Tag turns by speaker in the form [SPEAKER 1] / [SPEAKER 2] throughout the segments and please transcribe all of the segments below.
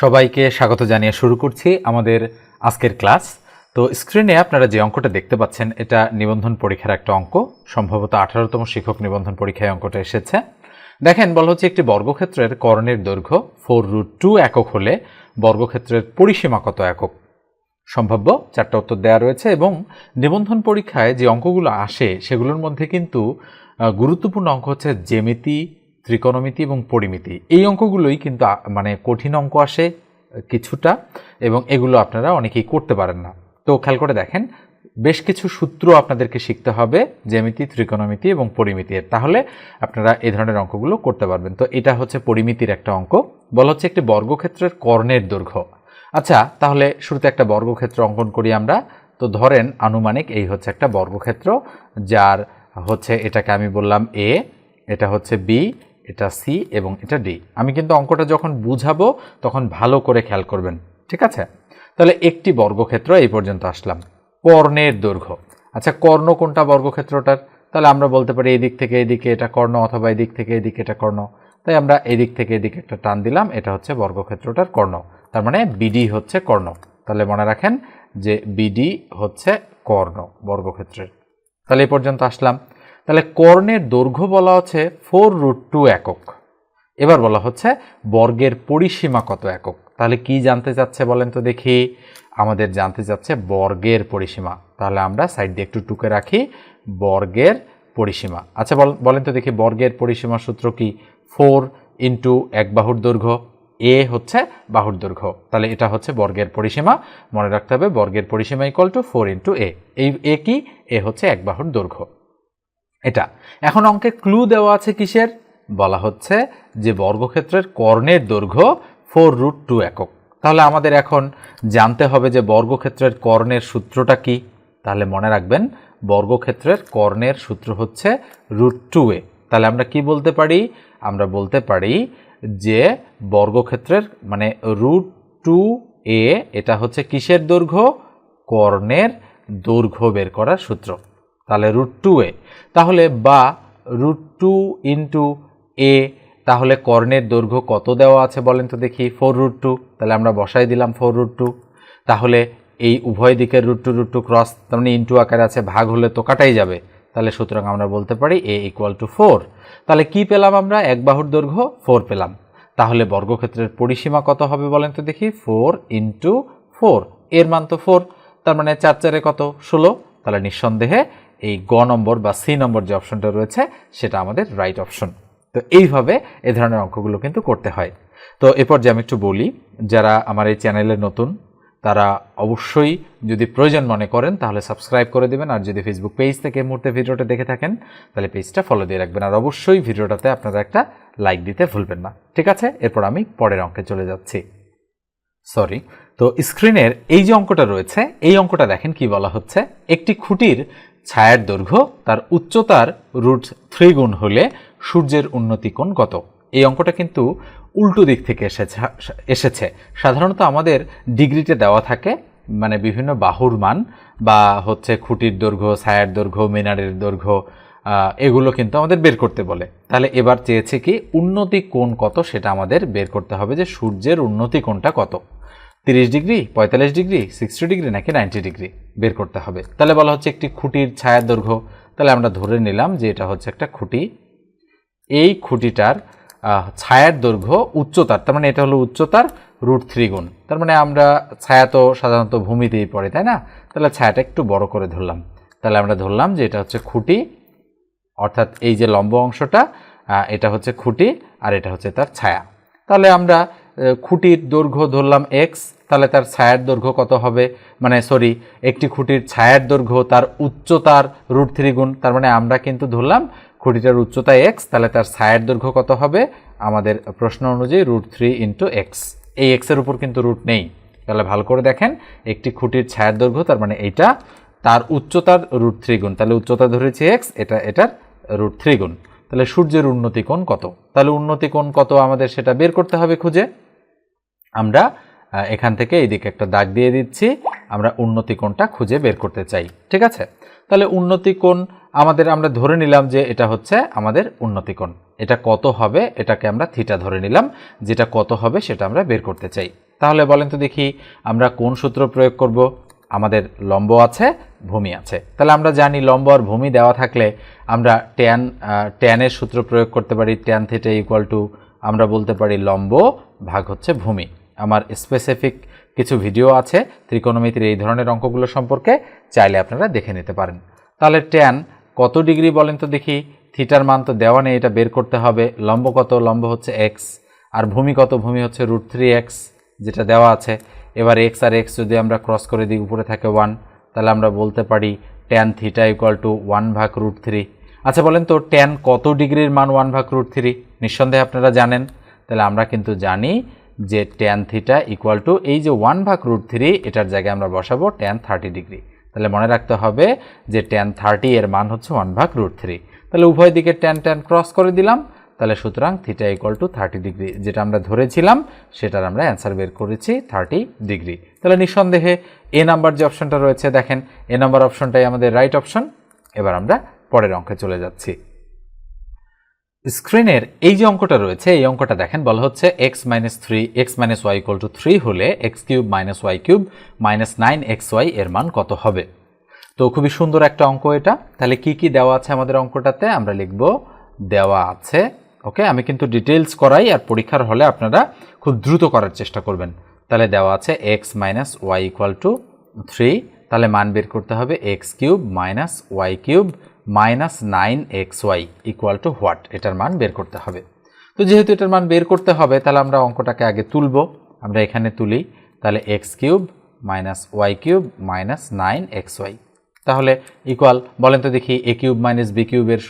[SPEAKER 1] সবাইকে স্বাগত জানিয়ে শুরু করছি আমাদের আজকের ক্লাস। তো স্ক্রিনে আপনারা যে অঙ্কটা দেখতে পাচ্ছেন, এটা নিবন্ধন পরীক্ষার একটা অঙ্ক। সম্ভবত আঠারোতম শিক্ষক নিবন্ধন পরীক্ষায় অঙ্কটা এসেছে। দেখেন, বলা হচ্ছে একটি বর্গক্ষেত্রের কর্ণের দৈর্ঘ্য ফোর রুট টু একক হলে বর্গক্ষেত্রের পরিসীমা কত একক? সম্ভাব্য চারটা উত্তর দেওয়া রয়েছে এবং নিবন্ধন পরীক্ষায় যে অঙ্কগুলো আসে, সেগুলোর মধ্যে কিন্তু গুরুত্বপূর্ণ অঙ্ক হচ্ছে জ্যামিতি ত্রিকোণমিতি এবং পরিমিতি। এই অঙ্কগুলোই কিন্তু মানে কঠিন অঙ্ক আসে কিছুটা এবং এগুলো আপনারা অনেকেই করতে পারেন না। তো খেয়াল করে দেখেন, বেশ কিছু সূত্র আপনাদেরকে শিখতে হবে জ্যামিতি, ত্রিকোণমিতি এবং পরিমিতির তাহলে আপনারা এই ধরনের অঙ্কগুলো করতে পারবেন। তো এটা হচ্ছে পরিমিতির একটা অঙ্ক। বলা হচ্ছে একটি বর্গক্ষেত্রের কর্ণের দৈর্ঘ্য। আচ্ছা তাহলে শুরুতে একটা বর্গক্ষেত্র অঙ্কন করি আমরা। তো ধরেন আনুমানিক এই হচ্ছে একটা বর্গক্ষেত্র, যার হচ্ছে এটাকে আমি বললাম এ এটা হচ্ছে বি এটা সি এবং এটা ডি। আমি কিন্তু অঙ্কটা যখন বুঝাবো, তখন ভালো করে খেয়াল করবেন। ঠিক আছে? তাহলে একটি বর্গক্ষেত্র এই পর্যন্ত আসলাম। কর্ণের দৈর্ঘ্য। আচ্ছা কর্ণ কোনটা বর্গক্ষেত্রটার? তাহলে আমরা বলতে পারি এই দিক থেকে এদিকে এটা কর্ণ অথবা এদিক থেকে এদিকে এটা কর্ণ। তাই আমরা এদিক থেকে এদিকে একটা টান দিলাম, এটা হচ্ছে বর্গক্ষেত্রটার কর্ণ। তার মানে বিডি হচ্ছে কর্ণ। তাহলে মনে রাখেন যে বিডি হচ্ছে কর্ণ বর্গক্ষেত্রের। তাহলে এই পর্যন্ত আসলাম। তাহলে কর্ণের দৈর্ঘ্য বলা হচ্ছে ফোর রুট টু একক। এবার বলা হচ্ছে বর্গের পরিসীমা কত একক? তাহলে কি জানতে চাচ্ছে বলেন তো দেখি। আমাদের জানতে চাচ্ছে বর্গের পরিসীমা। তাহলে আমরা সাইড দিয়ে একটু টুকে রাখি, বর্গের পরিসীমা। আচ্ছা বল- বলেন তো দেখি বর্গের পরিসীমা সূত্র কি? ফোর ইন্টু এক বাহুর দৈর্ঘ্য এ হচ্ছে বাহুর দৈর্ঘ্য। তাহলে এটা হচ্ছে বর্গের পরিসীমা। মনে রাখতে হবে বর্গের পরিসীমা equal to four into a এই এ কি? এ হচ্ছে এক বাহুর দৈর্ঘ্য। এটা। এখন অঙ্কে ক্লু দেওয়া আছে কিসের? বলা হচ্ছে যে বর্গক্ষেত্রের কর্ণের দৈর্ঘ্য ফোর রুট টু একক। তাহলে আমাদের এখন জানতে হবে যে বর্গক্ষেত্রের কর্ণের সূত্রটা কি। তাহলে মনে রাখবেন, বর্গক্ষেত্রের কর্ণের সূত্র হচ্ছে রুট টু এ। তাহলে আমরা কি বলতে পারি? আমরা বলতে পারি যে বর্গক্ষেত্রের মানে রুট টু এ এটা হচ্ছে কিসের দৈর্ঘ্য? কর্ণের দৈর্ঘ্য বের করার সূত্র। তাহলে রুট টু এ। তাহলে বা রুট টু ইন্টু এ তাহলে কর্ণের দৈর্ঘ্য কত দেওয়া আছে বলেন তো দেখি? ফোর রুট টু তাহলে আমরা বসাই দিলাম ফোর রুট টু তাহলে এই উভয় দিকের root two root two cross তার মানে ইন্টু আকারে আছে, ভাগ হলে তো কাটাই যাবে। তাহলে সুতরাং আমরা বলতে পারি এ ইকুয়াল টু ফোর তাহলে কি পেলাম আমরা? এক বাহুর দৈর্ঘ্য ফোর পেলাম। তাহলে বর্গক্ষেত্রের পরিসীমা কত হবে বলেন তো দেখি? ফোর ইন্টু ফোর এর মান তো ফোর তার মানে চার চারে কত? ষোলো। তাহলে নিঃসন্দেহে এই গ নম্বর বা সি নম্বর যে অপশনটা রয়েছে, সেটা আমাদের রাইট অপশন তো এইভাবে এ ধরনের অঙ্কগুলো কিন্তু করতে হয়। তো এরপর যে আমি একটু বলি, যারা আমার এই চ্যানেলে নতুন, তারা অবশ্যই যদি প্রয়োজন মনে করেন, তাহলে সাবস্ক্রাইব করে দেবেন। আর যদি ফেসবুক পেজ থেকে এই মুহূর্তে ভিডিওটা দেখে থাকেন, তাহলে পেজটা ফলো দিয়ে রাখবেন। আর অবশ্যই ভিডিওটাতে আপনারা একটা লাইক দিতে ভুলবেন না। ঠিক আছে? এরপর আমি পরের অঙ্কে চলে যাচ্ছি। সরি তো স্ক্রিনের এই যে অঙ্কটা রয়েছে, এই অঙ্কটা দেখেন কি বলা হচ্ছে? একটি খুঁটির ছায়ার দৈর্ঘ্য, তার উচ্চতার রুট থ্রি গুণ হলে সূর্যের উন্নতি কোণ কত? এই অঙ্কটা কিন্তু উল্টো দিক থেকে এসেছে এসেছে। সাধারণত আমাদের ডিগ্রিতে দেওয়া থাকে মানে বিভিন্ন বাহুর মান বা হচ্ছে খুঁটির দৈর্ঘ্য, ছায়ার দৈর্ঘ্য, মিনারের দৈর্ঘ্য এগুলো কিন্তু আমাদের বের করতে বলে। তাহলে এবার চেয়েছে কি, উন্নতি কোণ কত সেটা আমাদের বের করতে হবে যে সূর্যের উন্নতি কোণটা কত। তিরিশ ডিগ্রি, পঁয়তাল্লিশ ডিগ্রি সিক্সটি ডিগ্রি নাকি নাইনটি ডিগ্রি বের করতে হবে। তাহলে বলা হচ্ছে একটি খুঁটির ছায়ার দৈর্ঘ্য। তাহলে আমরা ধরে নিলাম যে এটা হচ্ছে একটা খুঁটি। এই খুঁটিটার ছায়ার দৈর্ঘ্য উচ্চতার, তার মানে এটা হলো উচ্চতার রুট থ্রি গুণ। তার মানে আমরা ছায়া তো সাধারণত ভূমিতেই পড়ে, তাই না? তাহলে ছায়াটা একটু বড় করে ধরলাম। তাহলে আমরা ধরলাম যে এটা হচ্ছে খুঁটি, অর্থাৎ এই যে লম্ব অংশটা এটা হচ্ছে খুঁটি আর এটা হচ্ছে তার ছায়া। তাহলে আমরা খুঁটির দৈর্ঘ্য ধরলাম এক্স তাহলে তার ছায়ার দৈর্ঘ্য কত হবে? মানে সরি একটি খুঁটির ছায়ার দৈর্ঘ্য, তার উচ্চতার রুট থ্রি গুণ, তার মানে আমরা কিন্তু ধরলাম খুঁটিটার উচ্চতা এক্স তাহলে তার ছায়ার দৈর্ঘ্য কত হবে? আমাদের প্রশ্ন অনুযায়ী রুট থ্রি ইন্টু এক্স এই এক্সের উপর কিন্তু রুট নেই। তাহলে ভালো করে দেখেন, একটি খুঁটির ছায়ার দৈর্ঘ্য, তার মানে এইটা, তার উচ্চতার রুট থ্রি গুণ, তাহলে উচ্চতা ধরেছি এক্স এটা, এটার রুট থ্রি গুণ। তাহলে সূর্যের উন্নতি কোণ কত? তাহলে উন্নতি কোণ কত আমাদের সেটা বের করতে হবে খুঁজে। আমরা এখান থেকে এইদিকে একটা দাগ দিয়ে দিচ্ছি, আমরা উন্নতি কোণটা খুঁজে বের করতে চাই, ঠিক আছে? তাহলে উন্নতি কোণ আমাদের, আমরা ধরে নিলাম যে এটা হচ্ছে আমাদের উন্নতি কোণ। এটা কত হবে? এটাকে আমরা থিটা ধরে নিলাম, যেটা কত হবে সেটা আমরা বের করতে চাই। তাহলে বলেন তো দেখি, আমরা কোন সূত্র প্রয়োগ করব? আমাদের লম্ব আছে, ভূমি আছে। তাহলে আমরা জানি লম্ব আর ভূমি দেওয়া থাকলে আমরা ট্যান ট্যানের সূত্র প্রয়োগ করতে পারি ট্যান থিটা ইকুয়াল টু আমরা বলতে পারি লম্ব ভাগ হচ্ছে ভূমি। আমার স্পেসিফিক কিছু ভিডিও আছে ত্রিকোণমিতির এই ধরনের অঙ্কগুলো সম্পর্কে চাইলে আপনারা দেখে নিতে পারেন। তাহলে ট্যান কত ডিগ্রি বলেন তো দেখি? থিটার মান তো দেওয়া নেই, এটা বের করতে হবে। লম্ব কত? লম্ব হচ্ছে এক্স আর ভূমি কত? ভূমি হচ্ছে রুট থ্রি এক্স যেটা দেওয়া আছে। এবার এক্স আর এক্স যদি আমরা ক্রস করে দিই, উপরে থাকে ওয়ান তাহলে আমরা বলতে পারি tan theta equal to one ভাগ রুট থ্রি আচ্ছা বলেন তো ট্যান কত ডিগ্রির মান ওয়ান ভাগ রুট থ্রি নিঃসন্দেহে আপনারা জানেন। তাহলে আমরা কিন্তু জানি যে ট্যান থিটা ইকুয়াল টু এই যে ওয়ান ভাগ রুট থ্রি এটার জায়গায় আমরা বসাবো ট্যান থার্টি ডিগ্রি তাহলে মনে রাখতে হবে যে ট্যান থার্টি এর মান হচ্ছে ওয়ান ভাগ রুট থ্রি তাহলে উভয় দিকে ট্যান ট্যান ক্রস করে দিলাম, তাহলে সুতরাং theta equal to thirty degree যেটা আমরা ধরেছিলাম, সেটার আমরা অ্যান্সার বের করেছি থার্টি ডিগ্রি তাহলে নিঃসন্দেহে এ নাম্বার যে অপশনটা রয়েছে, দেখেন, এ নাম্বার অপশনটাই আমাদের রাইট অপশন এবার আমরা পরের অঙ্কে চলে যাচ্ছি। স্ক্রিনের এই যে অঙ্কটা রয়েছে, এই অঙ্কটা দেখেন, বলা হচ্ছে x minus three x minus y equal to three হলে x cube minus y cube minus nine x y এর মান কত হবে? তো খুবই সুন্দর একটা অঙ্ক এটা। তাহলে কি কি দেওয়া আছে আমাদের অঙ্কটাতে? আমরা লিখব, দেওয়া আছে। ওকে, আমি কিন্তু ডিটেলস করাই আর পরীক্ষার হলে আপনারা খুব দ্রুত করার চেষ্টা করবেন। তাহলে দেওয়া আছে x minus y equal to three তাহলে মান বের করতে হবে x cube minus y cube minus nine x y equal to what এটার মান বের করতে হবে। তো যেহেতু এটার মান বের করতে হবে, তাহলে আমরা অঙ্কটাকে আগে তুলব। আমরা এখানে তুলি, তাহলে x cube minus y cube minus nine x y. তাহলে ইকুয়াল বলেন তো দেখি, এ কিউব মাইনাস বি কিউবের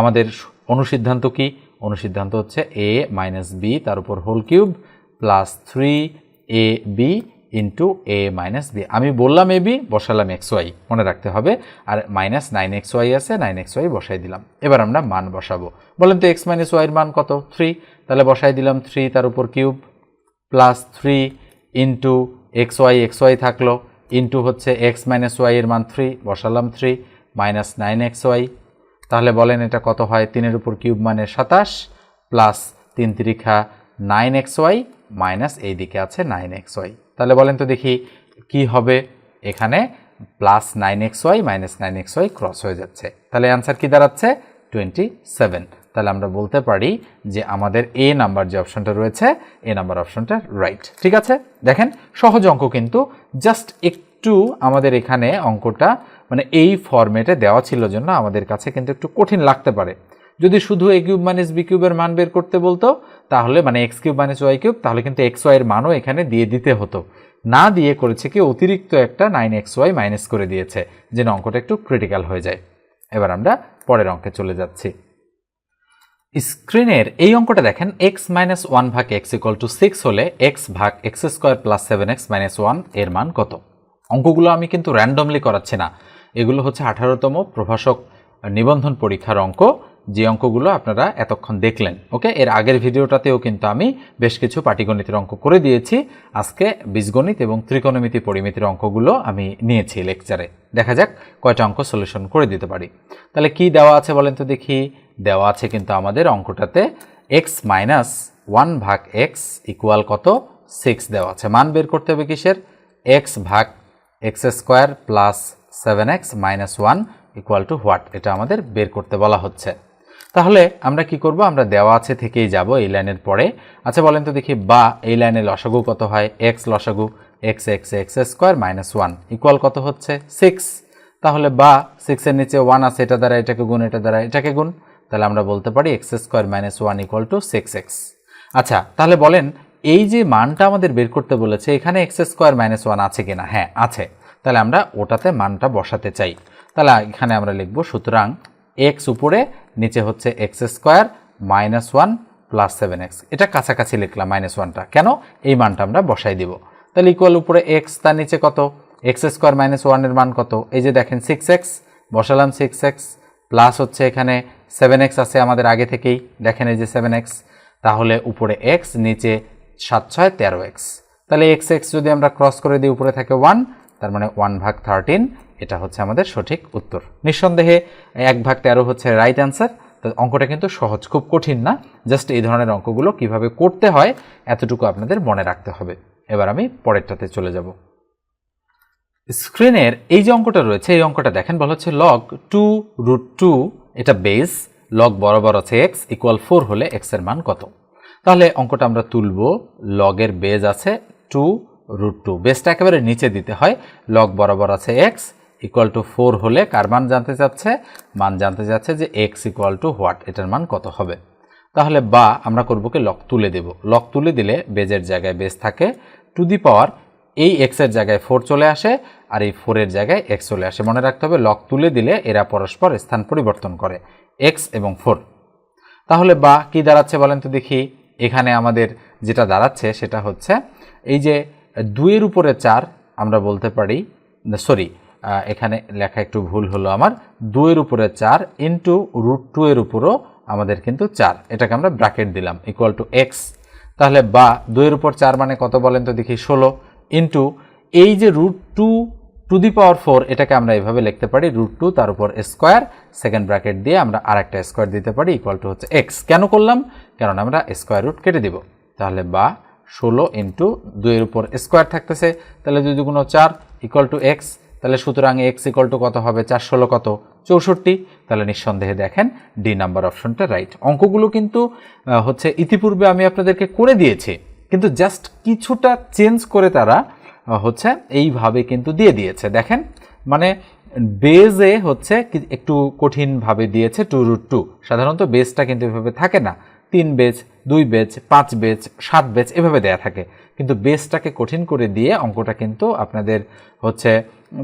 [SPEAKER 1] আমাদের অনুসিদ্ধান্ত কি? অনুসিদ্ধান্ত হচ্ছে এ মাইনাস বি, তার উপর whole cube, plus three a b into a minus b আমি বললাম এ বি বসালাম এক্স ওয়াই মনে রাখতে হবে। আর মাইনাস নাইন এক্স ওয়াই আছে নাইন এক্স ওয়াই বসাই দিলাম। এবার আমরা মান বসাবো। বলেন তো এক্স মাইনাস ওয়াইয়ের মান কত? থ্রি তাহলে বসাই দিলাম থ্রি তার উপর cube plus three into x y x y থাকল। ইন্টু হচ্ছে এক্স মাইনাস ওয়াইয়ের মান থ্রি বসালাম three minus nine x y তাহলে বলেন এটা কত হয়? তিনের উপর কিউব মানে সাতাশ প্লাস তিন তিরিখা নাইন এক্স ওয়াই মাইনাস এই দিকে আছে নাইন এক্স ওয়াই। তাহলে বলেন তো দেখি কি হবে এখানে plus nine x y minus nine x y cross হয়ে যাচ্ছে। তাহলে অ্যান্সার কি দাঁড়াচ্ছে? Twenty seven. তাহলে আমরা বলতে পারি যে আমাদের এ নাম্বার যে অপশনটা রয়েছে, এ নাম্বার অপশনটা রাইট। ঠিক আছে? দেখেন, সহজ অঙ্ক কিন্তু। জাস্ট একটু আমাদের এখানে অঙ্কটা মানে এই ফরম্যাটে দেওয়া ছিল জন্য আমাদের কাছে কিন্তু একটু কঠিন লাগতে পারে। যদি শুধু এ কিউব মাইনাস বি কিউবের মান বের করতে বলতো, তাহলে মানে x cube minus y cube, তাহলে কিন্তু এক্স ওয়াইয়ের মানও এখানে দিয়ে দিতে হতো। না দিয়ে করেছে কি, অতিরিক্ত একটা নাইন এক্স ওয়াই মাইনাস করে দিয়েছে, যেন অঙ্কটা একটু ক্রিটিক্যাল হয়ে যায়। এবার আমরা পরের অঙ্কে চলে যাচ্ছি। স্ক্রিনের এই অঙ্কটা দেখেন এক্স মাইনাস ওয়ান ভাগ এক্স ইকুয়াল টু সিক্স হলে এক্স ভাগ x square plus seven x minus ওয়ানের মান কত? অঙ্কগুলো আমি কিন্তু র্যান্ডমলি করাচ্ছি না। এগুলো হচ্ছে আঠারোতম প্রভাষক নিবন্ধন পরীক্ষার অঙ্ক। যে অঙ্কগুলো আপনারা এতক্ষণ দেখলেন, ওকে? এর আগের ভিডিওটাতেও কিন্তু আমি বেশ কিছু পাটিগণিতের অঙ্ক করে দিয়েছি। আজকে বীজগণিত এবং ত্রিকোণমিতি পরিমিতির অঙ্কগুলো আমি নিয়েছি লেকচারে। দেখা যাক কয়টা অঙ্ক সলিউশন করে দিতে পারি। তাহলে কি দেওয়া আছে বলেন তো দেখি। দেওয়া আছে কিন্তু আমাদের অঙ্কটাতে এক্স মাইনাস ওয়ান ভাগ এক্স ইকুয়াল কত? সিক্স দেওয়া আছে। মান বের করতে হবে কিসের? এক্স ভাগ x square plus seven x minus one equal to what এটা আমাদের বের করতে বলা হচ্ছে। তাহলে আমরা কি করব? আমরা দেওয়া আছে থেকেই যাব এই লাইনের পরে। আচ্ছা বলেন তো দেখি, বা এই লাইনে লসাগু কত হয়? এক্স লসাগু, x x x square minus one equal কত হচ্ছে? সিক্স। তাহলে বা সিক্সের নিচে ওয়ান আছে, এটা দ্বারা এটাকে গুণ, এটা দ্বারা এটাকে গুণ। তাহলে আমরা বলতে পারি x square minus one equal to six x আচ্ছা তাহলে বলেন, এই যে মানটা আমাদের বের করতে বলেছে, এখানে এক্স স্কোয়ার মাইনাস ওয়ান আছে কিনা? হ্যাঁ আছে। তাহলে আমরা ওটাতে মানটা বসাতে চাই। তাহলে এখানে আমরা লিখব সুতরাং এক্স উপরে, নিচে হচ্ছে x square minus one plus seven x এটা কাছাকাছি লিখলাম মাইনাস ওয়ানটা কেন? এই মানটা আমরা বসাই দিব। তাহলে ইকুয়াল উপরে এক্স তার নিচে কত? এক্স স্কোয়ার মাইনাস ওয়ানের মান কত? এই যে দেখেন সিক্স এক্স বসালাম সিক্স এক্স প্লাস হচ্ছে এখানে সেভেন এক্স আছে আমাদের আগে থেকেই। দেখেন এই যে সেভেন এক্স তাহলে উপরে এক্স নিচে সাত ছয় তেরো এক্স তাহলে এক্স এক্স যদি আমরা ক্রস করে দিই, উপরে থাকে ওয়ান তার মানে ওয়ান ভাগ থার্টিন এটা হচ্ছে আমাদের সঠিক উত্তর। নিঃসন্দেহে, এক ভাগ তেরো হচ্ছে রাইট অ্যান্সার তো অঙ্কটা কিন্তু সহজ, খুব কঠিন না। জাস্ট এই ধরনের অঙ্কগুলো কীভাবে করতে হয়, এতটুকু আপনাদের মনে রাখতে হবে। এবার আমি পরেরটাতে চলে যাব। স্ক্রিনের এই যে অঙ্কটা রয়েছে, এই অঙ্কটা দেখেন, বলা হচ্ছে লগ টু রুট টু এটা বেস লগ বরাবর আছে এক্স ইকুয়াল ফোর হলে এক্সের মান কত? তাহলে অঙ্কটা আমরা তুলব, লগের বেজ আছে টু রুট টু বেসটা একেবারে নিচে দিতে হয় লগ বরাবর আছে এক্স ইকুয়াল টু ফোর হলে কার মান জানতে চাচ্ছে? মান জানতে চাচ্ছে যে এক্স ইকুয়াল টু হোয়াট এটার মান কত হবে? তাহলে বা আমরা করব কি লক তুলে দেব। লক তুলে দিলে বেজের জায়গায় বেজ থাকে। টু দি পাওয়ার এই এক্সের জায়গায় ফোর চলে আসে আর এই ফোরের জায়গায় এক্স চলে আসে। মনে রাখতে হবে লক তুলে দিলে এরা পরস্পর স্থান পরিবর্তন করে এক্স এবং ফোর তাহলে বা কি দাঁড়াচ্ছে বলেন তো দেখি। এখানে আমাদের যেটা দাঁড়াচ্ছে সেটা হচ্ছে এই যে দুইয়ের উপরে চার আমরা বলতে পারি সরি এখানে লেখা একটু ভুল হলো আমার। দুইয়ের উপরে চার ইন্টু রুট টু এর উপরও আমাদের কিন্তু চার। এটাকে আমরা ব্র্যাকেট দিলাম ইকুয়াল টু এক্স তাহলে বা, দুইয়ের উপর চার মানে কত বলেন তো দেখি, ষোলো। ইন্টু এই যে root two to the power four এটাকে আমরা এভাবে লিখতে পারি রুট টু তার উপর স্কোয়ার সেকেন্ড ব্র্যাকেট দিয়ে আমরা আর একটা স্কোয়ার দিতে পারি ইকুয়াল টু হচ্ছে এক্স কেন করলাম? কারণ আমরা স্কোয়ার রুট কেটে দিব। তাহলে বা, ষোলো ইন্টু দুইয়ের উপর স্কোয়ার থাকতেছে। তাহলে দুই দুগুণ চার ইকুয়াল টু এক্স তাহলে সুতরাং এক্স ইকুয়াল টু কত হবে? চার ষোলো কত? চৌষট্টি। তাহলে নিঃসন্দেহে দেখেন ডি নাম্বার অপশনটা রাইট অঙ্কগুলো কিন্তু হচ্ছে ইতিপূর্বে আমি আপনাদেরকে করে দিয়েছি, কিন্তু জাস্ট কিছুটা চেঞ্জ করে তারা হচ্ছে এইভাবে কিন্তু দিয়ে দিয়েছে। দেখেন মানে বেজে হচ্ছে একটু কঠিনভাবে দিয়েছে টু রুট টু সাধারণত বেজটা কিন্তু এভাবে থাকে না। তিন বেজ দুই বেজ পাঁচ বেজ সাত বেজ এভাবে দেয়া থাকে। কিন্তু বেসটাকে কঠিন করে দিয়ে অঙ্কটা কিন্তু আপনাদের হচ্ছে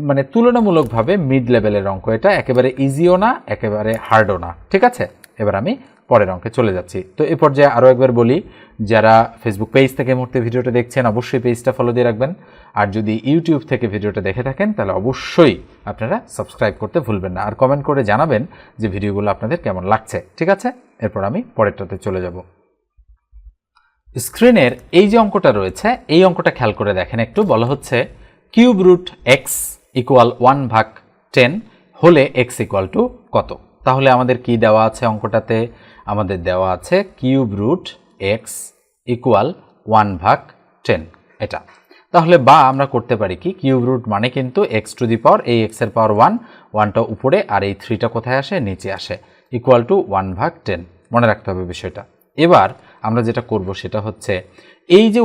[SPEAKER 1] মানে তুলনামূলকভাবে মিড লেভেলের অঙ্ক এটা। একেবারে ইজিও না, একেবারে হার্ডও না। ঠিক আছে? এবার আমি পরের অঙ্কে চলে যাচ্ছি। তো এ পর্যায়ে আরও একবার বলি, যারা ফেসবুক পেজ থেকে মুহূর্তে ভিডিওটা দেখছেন, অবশ্যই পেজটা ফলো দিয়ে রাখবেন। আর যদি ইউটিউব থেকে ভিডিওটা দেখে থাকেন, তাহলে অবশ্যই আপনারা সাবস্ক্রাইব করতে ভুলবেন না। আর কমেন্ট করে জানাবেন যে ভিডিওগুলো আপনাদের কেমন লাগছে। ঠিক আছে? এরপর আমি পরেরটাতে চলে যাব। স্ক্রিনের এই যে অঙ্কটা রয়েছে, এই অঙ্কটা খেয়াল করে দেখেন একটু। বলা হচ্ছে cube root x equal one ভাগ টেন হলে এক্স ইকুয়াল টু কত? তাহলে আমাদের কি দেওয়া আছে অঙ্কটাতে? আমাদের দেওয়া আছে cube root x equal one ভাগ টেন। এটা। তাহলে বা আমরা করতে পারি কি? কিউব রুট মানে কিন্তু এক্স টু দি পাওয়ার, এই এক্সের পাওয়ার ওয়ান, ওয়ানটা উপরে, আর এই থ্রিটা কোথায় আসে? নিচে আসে। ইকুয়াল টু ওয়ান ভাগ টেন। মনে রাখতে হবে বিষয়টা। এবার আমরা যেটা করব সেটা হচ্ছে এই যে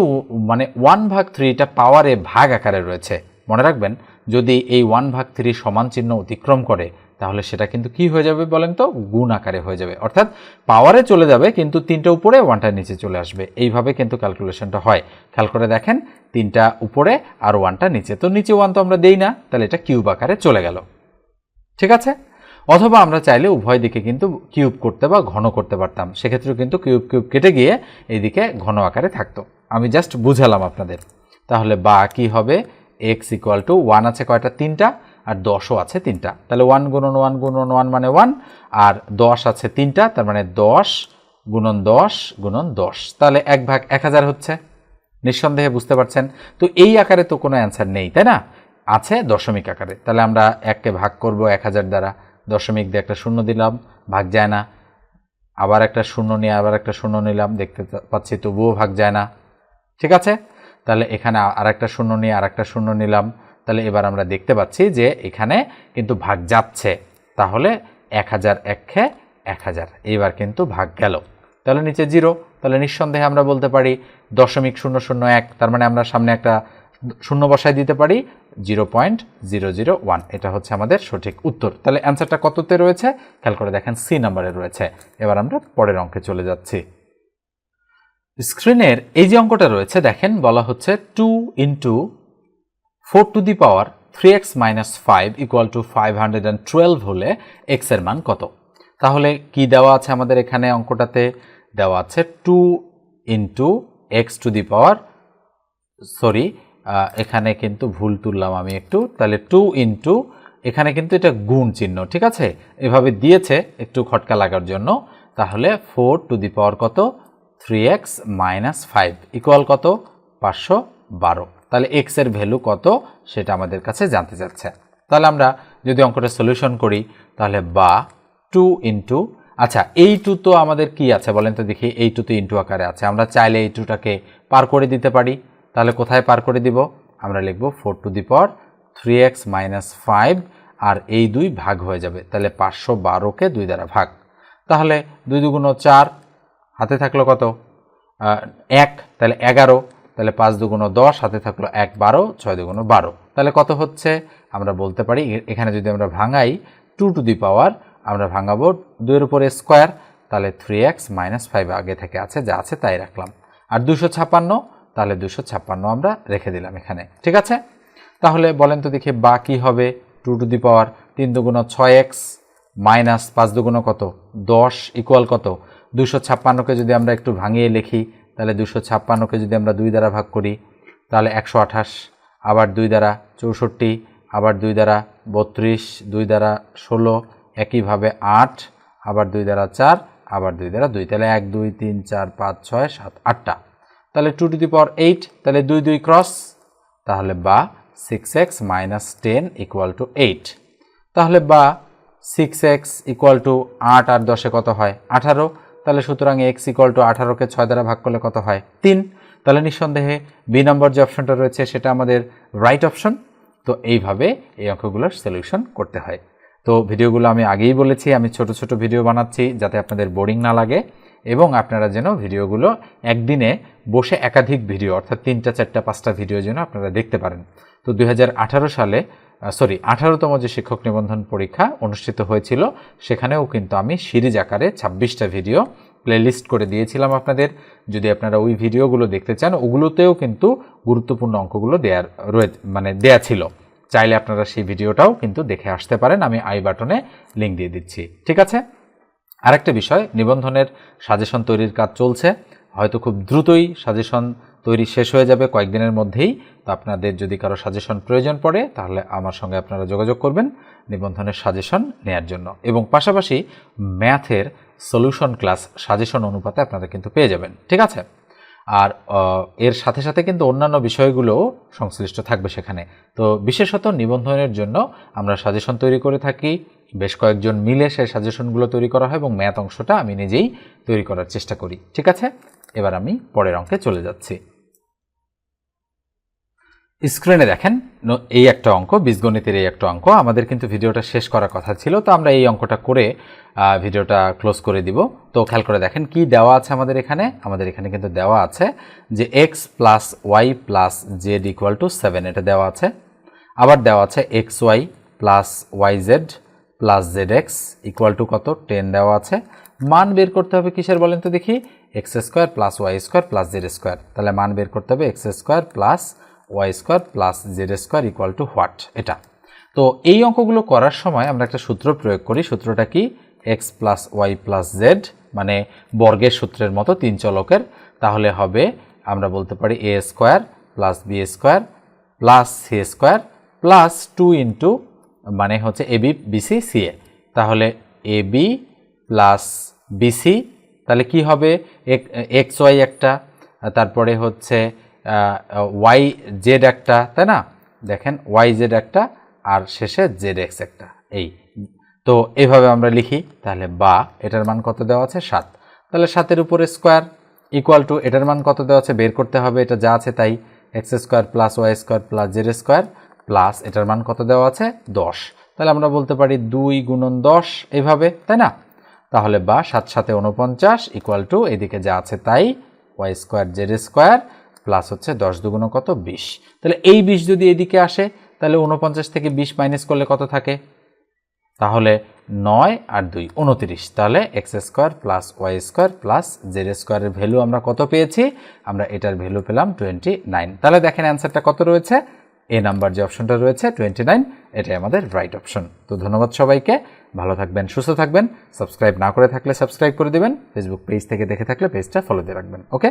[SPEAKER 1] মানে ওয়ান ভাগ থ্রিটা পাওয়ারে ভাগ আকারে রয়েছে, মনে রাখবেন, যদি এই ওয়ান ভাগ থ্রি সমান চিহ্ন অতিক্রম করে, তাহলে সেটা কিন্তু কি হয়ে যাবে বলেন তো? গুণ আকারে হয়ে যাবে। অর্থাৎ পাওয়ারে চলে যাবে, কিন্তু তিনটা উপরে ওয়ানটা নিচে চলে আসবে। এইভাবে কিন্তু ক্যালকুলেশনটা হয়। খেয়াল করে দেখেন, তিনটা উপরে আর ওয়ানটা নিচে। তো নিচে ওয়ান তো আমরা দেই না, তাহলে এটা কিউব আকারে চলে গেল। ঠিক আছে? অথবা আমরা চাইলে উভয় দিকে কিন্তু কিউব করতে বা ঘন করতে পারতাম। সেক্ষেত্রেও কিন্তু কিউব কিউব কেটে গিয়ে এইদিকে ঘন আকারে থাকতো। আমি জাস্ট বুঝালাম আপনাদের। তাহলে বা কি হবে? এক্স ইকুয়াল টু ওয়ান আছে কয়টা? তিনটা। আর দশও আছে তিনটা। তাহলে ওয়ান গুণন ওয়ান গুণন ওয়ান মানে ওয়ান আর দশ আছে তিনটা। তার মানে দশ গুণন দশ গুণন দশ। তাহলে এক ভাগ এক হাজার হচ্ছে। নিঃসন্দেহে বুঝতে পারছেন? তো এই আকারে তো কোনো অ্যান্সার নেই, তাই না? আছে দশমিক আকারে। তাহলে আমরা এককে ভাগ করব এক হাজার দ্বারা। দশমিক দিয়ে একটা শূন্য দিলাম, ভাগ যায় না। আবার একটা শূন্য নিয়ে আবার একটা শূন্য নিলাম, দেখতে পাচ্ছি তবুও ভাগ যায় না। ঠিক আছে? তাহলে এখানে আর একটা শূন্য নিয়ে আর একটা শূন্য নিলাম। তাহলে এবার আমরা দেখতে পাচ্ছি যে এখানে কিন্তু ভাগ যাচ্ছে। তাহলে এক হাজার একে এক হাজার। এইবার কিন্তু ভাগ গেল। তাহলে নিচে জিরো। তাহলে নিঃসন্দেহে আমরা বলতে পারি দশমিক শূন্য শূন্য এক। তার মানে আমরা সামনে একটা শূন্য বসায় দিতে পারি zero point zero zero one এটা হচ্ছে আমাদের সঠিক উত্তর। তাহলে অ্যান্সারটা কততে রয়েছে? খেয়াল করে দেখেন সি নাম্বারে রয়েছে। এবার আমরা পরের অঙ্কে চলে যাচ্ছি। স্ক্রিনের এই যে অঙ্কটা রয়েছে, দেখেন, বলা হচ্ছে two into four to the power three x minus five equal to five hundred and twelve হলে এক্সের মান কত? তাহলে কি দেওয়া আছে আমাদের এখানে অঙ্কটাতে? দেওয়া আছে two into x to the power sorry এখানে কিন্তু ভুল তুললাম আমি একটু। তাহলে টু ইন্টু এখানে কিন্তু এটা গুণ চিহ্ন, ঠিক আছে? এভাবে দিয়েছে একটু খটকা লাগার জন্য। তাহলে ফোর টু দি পাওয়ার কত? Three x minus five equal কত? পাঁচশো বারো। তাহলে এক্সের ভ্যালু কত? সেটা আমাদের কাছে জানতে চাচ্ছে। তাহলে আমরা যদি অঙ্কটা সলিউশন করি, তাহলে বা টু ইন্টু আচ্ছা এই টু তো আমাদের কি আছে বলেন তো দেখি, এই টু তো ইন্টু আকারে আছে। আমরা চাইলে এই টুটাকে পার করে দিতে পারি। তাহলে কোথায় পার করে দিব? আমরা লিখব four to the power three x minus five আর এই দুই ভাগ হয়ে যাবে। তাহলে পাঁচশো বারোকে দুই দ্বারা ভাগ। তাহলে দুই দুগুণ চার, হাতে থাকল কত? এক, তাহলে এগারো। তাহলে পাঁচ দুগুণ দশ, হাতে থাকল এক বারো, ছয় দুগুণ বারো। তাহলে কত হচ্ছে? আমরা বলতে পারি এখানে যদি আমরা ভাঙাই টু টু দি পাওয়ার, আমরা ভাঙাবো দুইয়ের উপরে স্কোয়ার। তাহলে থ্রি এক্স মাইনাস ফাইভ আগে থেকে আছে, যা আছে তাই রাখলাম। আর দুশো ছাপ্পান্ন তাহলে দুশো ছাপ্পান্ন আমরা রেখে দিলাম এখানে। ঠিক আছে? তাহলে বলেন তো দেখি বা কী হবে? টু টু দি পাওয়ার তিন দুগুণ ছয় এক্স মাইনাস পাঁচ দুগুণ কত? দশ ইকুয়াল কত? দুশো ছাপ্পান্নকে যদি আমরা একটু ভাঙিয়ে লিখি, তাহলে দুশো ছাপ্পান্নকে যদি আমরা দুই দ্বারা ভাগ করি, তাহলে একশো আঠাশ, আবার দুই দ্বারা চৌষট্টি, আবার দুই দ্বারা বত্রিশ, দুই দ্বারা ষোলো, একইভাবে আট, আবার দুই দ্বারা চার, আবার দুই দ্বারা দুই। তাহলে এক, দুই, তিন, চার, পাঁচ, ছয়, সাত, আটটা। তাহলে two to the power eight তাহলে দুই দুই ক্রস তাহলে বা six x minus ten equal to eight তাহলে বা সিক্স এক্স ইকুয়াল টু আট আর দশে কত হয়? আঠারো। তাহলে সুতরাং এক্স ইকুয়াল টু আঠারোকে ছয় দ্বারা ভাগ করলে কত হয়? তিন। তাহলে নিঃসন্দেহে বি নম্বর যে অপশনটা রয়েছে সেটা আমাদের রাইট অপশন তো এইভাবে এই অঙ্কগুলোর সলিউশন করতে হয়। তো ভিডিওগুলো আমি আগেই বলেছি, আমি ছোট ছোট ভিডিও বানাচ্ছি যাতে আপনাদের বোরিং না লাগে। এবং আপনারা যেন ভিডিওগুলো একদিনে বসে একাধিক ভিডিও, অর্থাৎ তিনটা, চারটা, পাঁচটা ভিডিও যেন আপনারা দেখতে পারেন। তো দু হাজার আঠারো সালে সরি আঠারোতম যে শিক্ষক নিবন্ধন পরীক্ষা অনুষ্ঠিত হয়েছিল, সেখানেও কিন্তু আমি সিরিজ আকারে ছাব্বিশটা ভিডিও প্লেলিস্ট করে দিয়েছিলাম আপনাদের। যদি আপনারা ওই ভিডিওগুলো দেখতে চান, ওগুলোতেও কিন্তু গুরুত্বপূর্ণ অঙ্কগুলো দেয়ার রয়ে মানে দেয়া ছিল। চাইলে আপনারা সেই ভিডিওটাও কিন্তু দেখে আসতে পারেন। আমি আই বাটনে লিঙ্ক দিয়ে দিচ্ছি। ঠিক আছে? আরেকটা বিষয়, নিবন্ধনের সাজেশন তৈরির কাজ চলছে। হয়তো খুব দ্রুতই সাজেশন তৈরি শেষ হয়ে যাবে কয়েকদিনের মধ্যেই। তো আপনাদের যদি কারও সাজেশন প্রয়োজন পড়ে, তাহলে আমার সঙ্গে আপনারা যোগাযোগ করবেন নিবন্ধনের সাজেশন নেয়ার জন্য। এবং পাশাপাশি ম্যাথের সলিউশন ক্লাস সাজেশন অনুপাতে আপনারা কিন্তু পেয়ে যাবেন। ঠিক আছে? আর এর সাথে সাথে কিন্তু অন্যান্য বিষয়গুলোও সংশ্লিষ্ট থাকবে সেখানে। তো বিশেষত নিবন্ধনের জন্য আমরা সাজেশন তৈরি করে থাকি। বেশ কয়েকজন মিলে সেই সাজেশনগুলো তৈরি করা হয় এবং ম্যাথ অংশটা আমি নিজেই তৈরি করার চেষ্টা করি। ঠিক আছে? এবার আমি পরের অঙ্কে চলে যাচ্ছি। স্ক্রিনে দেখেন এই একটা অঙ্ক, বীজগণিতের এই একটা অঙ্ক। আমাদের কিন্তু ভিডিওটা শেষ করার কথা ছিল, তো আমরা এই অঙ্কটা করে ভিডিওটা ক্লোজ করে দিব। তো খেয়াল করে দেখেন, কি দেওয়া আছে আমাদের এখানে? আমাদের এখানে কিন্তু দেওয়া আছে যে x plus y plus z equal to seven এটা দেওয়া আছে। আবার দেওয়া আছে x y plus y z plus z x equal to কত? টেন দেওয়া আছে। মান বের করতে হবে কিসের বলেন তো দেখি? X square plus y square plus z square তাহলে মান বের করতে হবে x square plus y square plus z square equal to what এটা। তো এই অঙ্কগুলো করার সময় আমরা একটা সূত্র প্রয়োগ করি। সূত্রটা কি? X plus y plus z মানে বর্গের সূত্রের মতো তিন চলকের। তাহলে হবে, আমরা বলতে পারি a square plus b square plus c square plus two into মানে হচ্ছে এ বি বিসি সিএ তাহলে এ বি প্লাস বিসি তাহলে কি হবে? এক্স ওয়াই একটা, তারপরে হচ্ছে ওয়াই জেড একটা, তাই না? দেখেন ওয়াই জেড একটা, আর শেষে জেড এক্স একটা, এই। তো এইভাবে আমরা লিখি, তাহলে বা এটার মান কত দেওয়া আছে? সাত। তাহলে সাতের উপরে স্কোয়ার ইকুয়াল টু এটার মান কত দেওয়া আছে? বের করতে হবে, এটা যা আছে তাই। X square plus y square plus z square plus এটার মান কত দেওয়া আছে? দশ। তাহলে আমরা বলতে পারি দুই গুণন দশ এইভাবে তাই না? তাহলে বা সাত সাথে উনপঞ্চাশ ইকুয়াল টু এদিকে যা আছে তাই y square z square plus হচ্ছে দশ দুগুণ কত? বিশ। তাহলে এই বিশ যদি এদিকে আসে, তাহলে উনপঞ্চাশ থেকে বিশ মাইনাস করলে কত থাকে? তাহলে নয় আর দুই উনতিরিশ তাহলে x square plus y square plus z স্কোয়ারের ভ্যালু আমরা কত পেয়েছি? আমরা এটার ভ্যালু পেলাম টোয়েন্টি নাইন তাহলে দেখেন অ্যান্সারটা কত রয়েছে? এ নাম্বার যে অপশনটা রয়েছে টোয়েন্টি নাইন এটাই আমাদের রাইট অপশন তো ধন্যবাদ সবাইকে, ভালো থাকবেন, সুস্থ থাকবেন সাবস্ক্রাইব না করে থাকলে সাবস্ক্রাইব করে দেবেন ফেসবুক পেজ থেকে দেখে থাকলে পেজটা ফলো দিয়ে রাখবেন ওকে